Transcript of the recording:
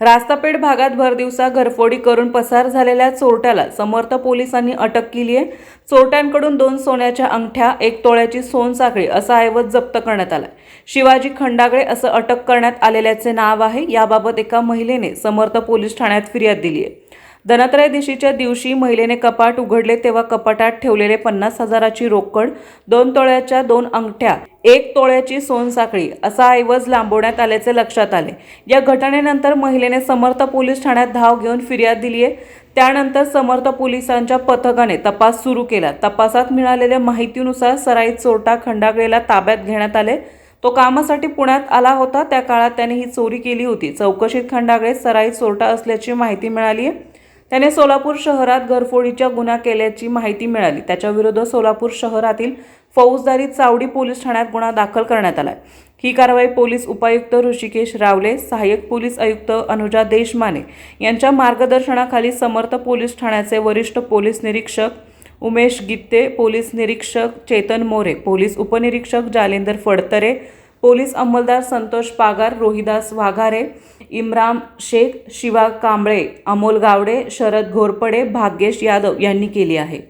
रास्तापेठ भागात भरदिवसा घरफोडी करून पसार झालेल्या चोरट्याला समर्थ पोलिसांनी अटक केली आहे चोरट्यांकडून दोन सोन्याच्या अंगठ्या एक तोळ्याची सोनसाखळी असा ऐवज जप्त करण्यात आला शिवाजी खंडागळे असं अटक करण्यात आलेल्याचे नाव आहे. याबाबत एका महिलेने समर्थ पोलीस ठाण्यात फिर्याद दिली आहे धनत्रयोदशीच्या दिवशी महिलेने कपाट उघडले तेव्हा कपाटात ठेवलेले पन्नास हजाराची रोकड दोन तोळ्याच्या दोन अंगठ्या एक तोळ्याची सोनसाखळी असा ऐवज लांबवण्यात आल्याचे लक्षात आले. या घटनेनंतर महिलेने समर्थ पोलीस ठाण्यात धाव घेऊन फिर्याद दिली आहे. त्यानंतर समर्थ पोलिसांच्या पथकाने तपास सुरू केला. तपासात मिळालेल्या माहितीनुसार सराई चोरटा खंडागळेला ताब्यात घेण्यात आले. तो कामासाठी पुण्यात आला होता. त्या काळात त्याने ही चोरी केली होती. चौकशीत खंडागळे सराईत चोरटा असल्याची माहिती मिळाली आहे. त्याने सोलापूर शहरात घरफोडीच्या गुन्हा केल्याची माहिती मिळाली. त्याच्याविरुद्ध सोलापूर शहरातील फौजदारी चावडी पोलीस ठाण्यात गुन्हा दाखल करण्यात आला ही कारवाई पोलीस उपायुक्त ऋषिकेश रावले सहाय्यक पोलीस आयुक्त अनुजा देशमाने यांच्या मार्गदर्शनाखाली समर्थ पोलीस ठाण्याचे वरिष्ठ पोलीस निरीक्षक उमेश गित्ते पोलीस निरीक्षक चेतन मोरे पोलीस उपनिरीक्षक जालेंदर फडतरे पोलीस अंमलदार संतोष पागार रोहिदास वाघारे इम्राम शेख शिवा कांबळे अमोल गावडे शरद घोरपडे भाग्येश यादव यांनी केली आहे.